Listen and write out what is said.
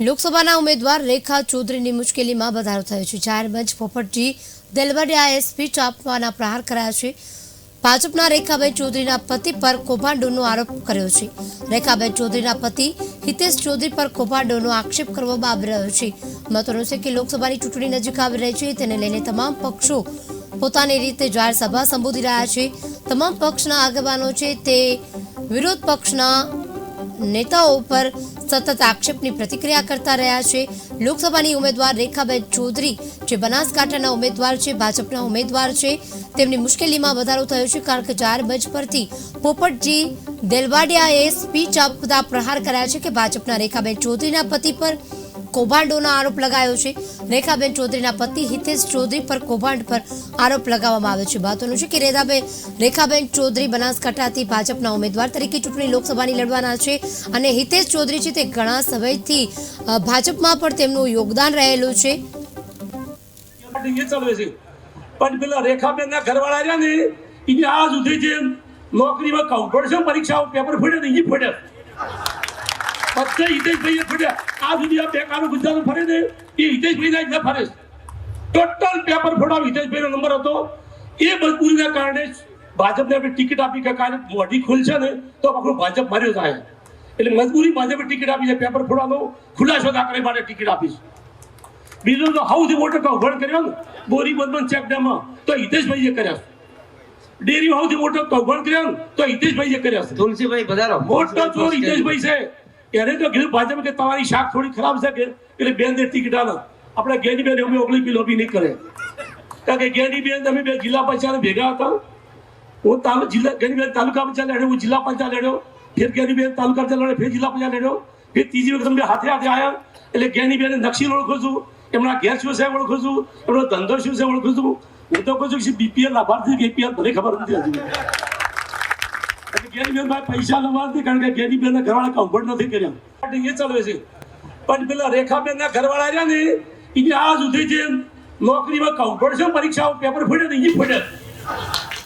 લોકસભાના ઉમેદવાર રેખા ચૌધરીની મુશ્કેલીમાં વધારો થયો છે. જાહેર મંચ પોપટજી દેલવડિયાએ સ્પીચ આપવાના પ્રહાર કર્યા છે. ભાજપના રેખાબેન ચૌધરીના પતિ પર કૌભાંડોનો આરોપ કર્યો છે. રેખાબેન ચૌધરીના પતિ હિતેશ ચૌધરી પર કૌભાંડોનો આક્ષેપ કરવામાં આવી રહ્યો છે. મહત્વનું છે કે લોકસભાની ચૂંટણી નજીક આવી રહી છે. તેને લઈને તમામ પક્ષો પોતાની રીતે જાહેર સભા સંબોધી રહ્યા છે. તમામ પક્ષના આગેવાનો છે તે વિરોધ પક્ષના નેતાઓ પર સતત આક્ષેપની પ્રતિક્રિયા કરતા રહ્યા છે. લોકસભાની ઉમેદવાર રેખાબેન ચૌધરી જે બનાસકાંઠાના ઉમેદવાર છે, ભાજપના ઉમેદવાર છે, તેમની મુશ્કેલીમાં વધારો થયો છે કારણ કે જાહેર મંચ પરથી પોપટજી દેલવાડિયાએ સ્પીચ આપતા પ્રહાર કર્યા છે કે ભાજપના રેખાબેન ચૌધરીના પતિ પર કૌભાંડોનો આરોપ લગાયો છે. રેખાબેન ચૌધરીના પતિ હિતેશ ચૌધરી પર કૌભાંડ પર આરોપ લગાવવામાં આવ્યો છે. મહત્વનું છે કે રેખાબેન રેખાબેન ચૌધરી બનાસકાંઠાથી ભાજપના ઉમેદવાર તરીકે ચૂંટણી લોકસભાની લડવાના છે અને હિતેશ ચૌધરી છે તે ઘણા સમયથી ભાજપમાં પણ તેમનું યોગદાન રહેલું છે. છે. પણ પેલા રેખાબેન ના ઘરવાળા રહ્યા ને એ આ સુધી જે નોકરીમાં કોમ્પિટિશન પરીક્ષાઓ, પેપર ફોડ્યા ને એ ફોડ્યા. બધા હિતેશભાઈએ ફર્યા. આ સુધી આ બેકારો ગુજરાત ફરે ને એ હિતેશભાઈ ના જ ફરે ટોટલ પેપર ફોડાવ હિતેશભાઈ નો નંબર હતો. એ મજબૂરીના કારણે જ ભાજપને આપણે ટિકિટ આપી કે કાલે મોઢી ખુલશે ને તો આપણું ભાજપ માર્યો જાય. એટલે મજબૂરી ભાજપે ટિકિટ આપી છે પેપર ફોડવાનો ખુલાસો દાખલે માટે ટિકિટ આપી છે. બીજું તો સૌથી મોટો કૌભાંડ કર્યો ને બોરી બંધન ચેક ડેમમાં તો હિતેશભાઈએ કર્યા ડેરી હાઉથી મોટો કૌભાંડ કર્યો ને તો હિતેશભાઈએ કર્યા છે. તુલસીભાઈ બધા મોટો ચોર હિતેશભાઈ છે. એને તો કીધું ભાજપ કે તમારી શાક થોડી ખરાબ છે કે, એટલે બેન દે ટિકિટ આલો. આપણે ગેની બેન અમે ઓગળી પી લોબી નહીં કરે. કારણ કે ગેની બેન તમે બે જિલ્લા પંચાયત ભેગા હતા. હું તાલુ, જિલ્લા ગેની બેન તાલુકા પંચાયત લડ્યો, હું જિલ્લા પંચાયત લડ્યો. ફેર ગેની બેન તાલુકા પંચાયત લડ્યો, ફેર જિલ્લા પંચાયત લડ્યો. ફેર ત્રીજી વખત અમે હાથે હાથે આવ્યા એટલે ગેની બેન નકશી ઓળખું છું, એમના ઘેર શું છે ઓળખું છું, એમનો ધંધો શું છે ઓળખું છું. હું તો કહું છું બીપીએલ લાભાર્થી બીપીએલ ભલે ખબર નથી હજુ. ગેરીબેન પૈસા નથી કારણ કે ગેરીબેન ના ઘરવાળા કમ્ફર્ટ નથી કર્યા. એ ચાલવે છે. પણ પેલા રેખાબેન ના ઘરવાળા રહ્યા ને એને આ સુધી જે નોકરીમાં કોમ્પિટિશન પરીક્ષાઓ પેપર ફૂટે ને એ ફોડ્યા.